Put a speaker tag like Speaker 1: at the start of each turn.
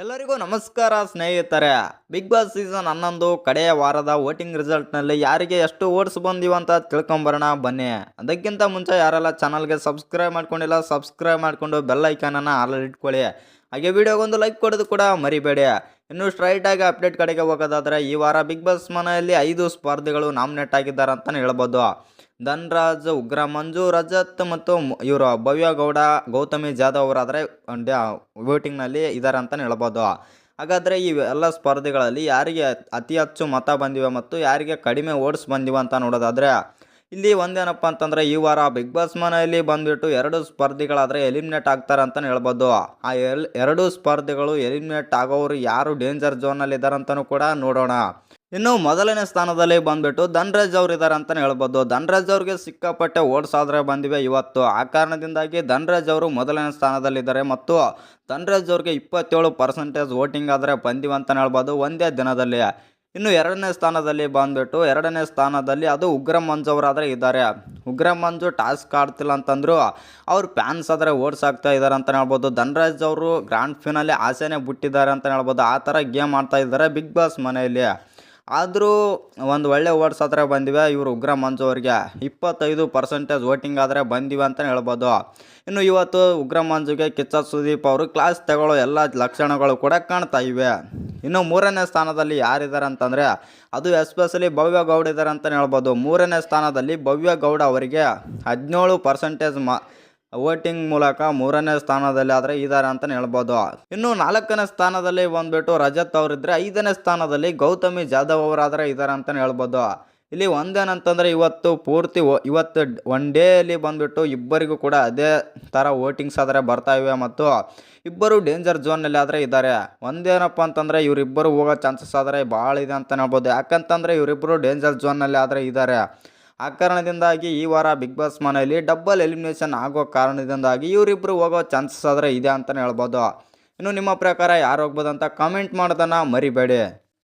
Speaker 1: ಎಲ್ಲರಿಗೂ ನಮಸ್ಕಾರ ಸ್ನೇಹಿತರೆ. ಬಿಗ್ ಬಾಸ್ ಸೀಸನ್ ಹನ್ನೊಂದು ಕಡೆಯ ವಾರದ ವೋಟಿಂಗ್ ರಿಸಲ್ಟ್ನಲ್ಲಿ ಯಾರಿಗೆ ಎಷ್ಟು ಓಟ್ಸ್ ಬಂದಿವ ಅಂತ ತಿಳ್ಕೊಂಬರೋಣ, ಬನ್ನಿ. ಅದಕ್ಕಿಂತ ಮುಂಚೆ ಯಾರೆಲ್ಲ ಚಾನಲ್ಗೆ ಸಬ್ಸ್ಕ್ರೈಬ್ ಮಾಡ್ಕೊಂಡಿಲ್ಲ ಸಬ್ಸ್ಕ್ರೈಬ್ ಮಾಡಿಕೊಂಡು ಬೆಲ್ ಐಕಾನನ್ನು ಆಲ್ ಇಟ್ಕೊಳ್ಳಿ. ಹಾಗೆ ವಿಡಿಯೋಗೊಂದು ಲೈಕ್ ಕೊಡೋದು ಕೂಡ ಮರಿಬೇಡಿ. ಇನ್ನು ಸ್ಟ್ರೈಟಾಗಿ ಅಪ್ಡೇಟ್ ಕಡೆಗೆ ಹೋಗೋದಾದರೆ ಈ ವಾರ ಬಿಗ್ ಬಾಸ್ ಮನೆಯಲ್ಲಿ ಐದು ಸ್ಪರ್ಧಿಗಳು ನಾಮಿನೇಟ್ ಆಗಿದ್ದಾರೆ ಅಂತಲೇ ಹೇಳ್ಬೋದು. ಧನ್ರಾಜ್, ಉಗ್ರ ಮಂಜು, ರಜತ್ ಮತ್ತು ಇವರು ಭವ್ಯ ಗೌಡ ಗೌತಮಿ ಜಾಧವ್ ಅವರಾದರೆ ವೋಟಿಂಗ್ನಲ್ಲಿ ಇದ್ದಾರೆ ಅಂತಲೇ ಹೇಳ್ಬೋದು. ಹಾಗಾದರೆ ಈ ಎಲ್ಲ ಸ್ಪರ್ಧೆಗಳಲ್ಲಿ ಯಾರಿಗೆ ಅತಿ ಹೆಚ್ಚು ಮತ ಬಂದಿವೆ ಮತ್ತು ಯಾರಿಗೆ ಕಡಿಮೆ ಓಟ್ಸ್ ಬಂದಿವೆ ಅಂತ ನೋಡೋದಾದರೆ, ಇಲ್ಲಿ ಒಂದೇನಪ್ಪ ಅಂತಂದರೆ ಈ ವಾರ ಬಿಗ್ ಬಾಸ್ ಮನೆಯಲ್ಲಿ ಬಂದುಬಿಟ್ಟು ಎರಡು ಸ್ಪರ್ಧಿಗಳಾದರೆ ಎಲಿಮಿನೇಟ್ ಆಗ್ತಾರೆ ಅಂತಲೇ ಹೇಳ್ಬೋದು. ಆ ಎಲ್ ಎರಡು ಸ್ಪರ್ಧಿಗಳು ಎಲಿಮಿನೇಟ್ ಆಗೋರು ಯಾರು ಡೇಂಜರ್ ಝೋನಲ್ಲಿ ಇದ್ದಾರೆ ಅಂತಲೂ ಕೂಡ ನೋಡೋಣ. ಇನ್ನು ಮೊದಲನೇ ಸ್ಥಾನದಲ್ಲಿ ಬಂದ್ಬಿಟ್ಟು ಧನ್ರಾಜ್ ಅವ್ರು ಇದ್ದಾರೆ ಅಂತಲೇ ಹೇಳ್ಬೋದು. ಧನ್ರಾಜ್ ಅವ್ರಿಗೆ ಸಿಕ್ಕಾಪಟ್ಟೆ ಓಟ್ಸ್ ಆದರೆ ಬಂದಿವೆ ಇವತ್ತು. ಆ ಕಾರಣದಿಂದಾಗಿ ಧನ್ರಾಜ್ ಅವರು ಮೊದಲನೇ ಸ್ಥಾನದಲ್ಲಿದ್ದಾರೆ ಮತ್ತು ಧನ್ರಾಜ್ ಅವ್ರಿಗೆ ಇಪ್ಪತ್ತೇಳು ಪರ್ಸೆಂಟೇಜ್ ವೋಟಿಂಗ್ ಆದರೆ ಬಂದಿವೆ ಅಂತಲೇ ಹೇಳ್ಬೋದು ಒಂದೇ ದಿನದಲ್ಲಿ. ಇನ್ನು ಎರಡನೇ ಸ್ಥಾನದಲ್ಲಿ ಬಂದ್ಬಿಟ್ಟು ಎರಡನೇ ಸ್ಥಾನದಲ್ಲಿ ಅದು ಉಗ್ರ ಮಂಜು ಅವರಾದರೆ ಇದ್ದಾರೆ. ಉಗ್ರ ಮಂಜು ಟಾಸ್ಕ್ ಆಡ್ತಿಲ್ಲ ಅಂತಂದ್ರು ಅವ್ರ ಫ್ಯಾನ್ಸ್ ಆದರೆ ಓಡ್ಸ್ ಆಗ್ತಾ ಇದ್ದಾರೆ ಅಂತಲೇ ಹೇಳ್ಬೋದು. ಧನ್ರಾಜ್ ಅವರು ಗ್ರ್ಯಾಂಡ್ ಫಿನಲ್ಲಿ ಆಸೆನೇ ಬಿಟ್ಟಿದ್ದಾರೆ ಅಂತಲೇ ಹೇಳ್ಬೋದು. ಆ ಥರ ಗೇಮ್ ಆಡ್ತಾ ಇದ್ದಾರೆ ಬಿಗ್ ಬಾಸ್ ಮನೆಯಲ್ಲಿ. ಆದರೂ ಒಂದು ಒಳ್ಳೆ ಓಟ್ಸ್ ಆದರೆ ಬಂದಿವೆ. ಇವರು ಉಗ್ರ ಮಂಜು ಅವರಿಗೆ ಇಪ್ಪತ್ತೈದು ಪರ್ಸೆಂಟೇಜ್ ವೋಟಿಂಗ್ ಆದರೆ ಬಂದಿವೆ ಅಂತಲೇ ಹೇಳ್ಬೋದು. ಇನ್ನು ಇವತ್ತು ಉಗ್ರ ಮಂಜುಗೆ ಕಿಚ್ಚ ಸುದೀಪ್ ಅವರು ಕ್ಲಾಸ್ ತಗೊಳ್ಳೋ ಎಲ್ಲ ಲಕ್ಷಣಗಳು ಕೂಡ ಕಾಣ್ತಾ ಇವೆ. ಇನ್ನು ಮೂರನೇ ಸ್ಥಾನದಲ್ಲಿ ಯಾರಿದ್ದಾರೆ ಅಂತಂದರೆ, ಅದು ಎಸ್ಪೆಷಲಿ ಭವ್ಯ ಗೌಡ ಇದ್ದಾರೆ ಅಂತಲೇ ಹೇಳ್ಬೋದು. ಮೂರನೇ ಸ್ಥಾನದಲ್ಲಿ ಭವ್ಯ ಗೌಡ ಅವರಿಗೆ ಹದಿನೇಳು ಪರ್ಸೆಂಟೇಜ್ ಮ ವೋಟಿಂಗ್ ಮೂಲಕ ಮೂರನೇ ಸ್ಥಾನದಲ್ಲಿ ಆದರೆ ಇದ್ದಾರೆ ಅಂತಲೇ ಹೇಳ್ಬೋದು. ಇನ್ನು ನಾಲ್ಕನೇ ಸ್ಥಾನದಲ್ಲಿ ಬಂದ್ಬಿಟ್ಟು ರಜತ್ ಅವರಿದ್ರೆ ಐದನೇ ಸ್ಥಾನದಲ್ಲಿ ಗೌತಮಿ ಜಾಧವ್ ಅವರಾದರೆ ಇದ್ದಾರೆ ಅಂತಲೇ ಹೇಳ್ಬೋದು. ಇಲ್ಲಿ ಒಂದೇನಂತಂದರೆ ಇವತ್ತು ಪೂರ್ತಿ ಇವತ್ತು ಒನ್ ಡೇಯಲ್ಲಿ ಬಂದ್ಬಿಟ್ಟು ಇಬ್ಬರಿಗೂ ಕೂಡ ಅದೇ ಥರ ವೋಟಿಂಗ್ಸ್ ಆದರೆ ಬರ್ತಾ ಇವೆ ಮತ್ತು ಇಬ್ಬರು ಡೇಂಜರ್ ಝೋನಲ್ಲಿ ಆದರೆ ಇದ್ದಾರೆ. ಒಂದೇನಪ್ಪ ಅಂತಂದರೆ ಇವರಿಬ್ಬರು ಹೋಗೋ ಚಾನ್ಸಸ್ ಆದರೆ ಭಾಳ ಇದೆ ಅಂತ ಹೇಳ್ಬೋದು. ಯಾಕಂತಂದರೆ ಇವರಿಬ್ಬರು ಡೇಂಜರ್ ಝೋನಲ್ಲಿ ಆದರೆ ಇದ್ದಾರೆ. ಆ ಕಾರಣದಿಂದಾಗಿ ಈ ವಾರ ಬಿಗ್ ಬಾಸ್ ಮನೆಯಲ್ಲಿ ಡಬ್ಬಲ್ ಎಲಿಮಿನೇಷನ್ ಆಗೋ ಕಾರಣದಿಂದಾಗಿ ಇವರಿಬ್ಬರು ಹೋಗೋ ಚಾನ್ಸಸ್ ಆದರೆ ಇದೆ ಅಂತಲೇ ಹೇಳ್ಬೋದು. ಇನ್ನು ನಿಮ್ಮ ಪ್ರಕಾರ ಯಾರು ಹೋಗ್ಬೋದು ಅಂತ ಕಾಮೆಂಟ್ ಮಾಡೋದನ್ನು ಮರಿಬೇಡಿ.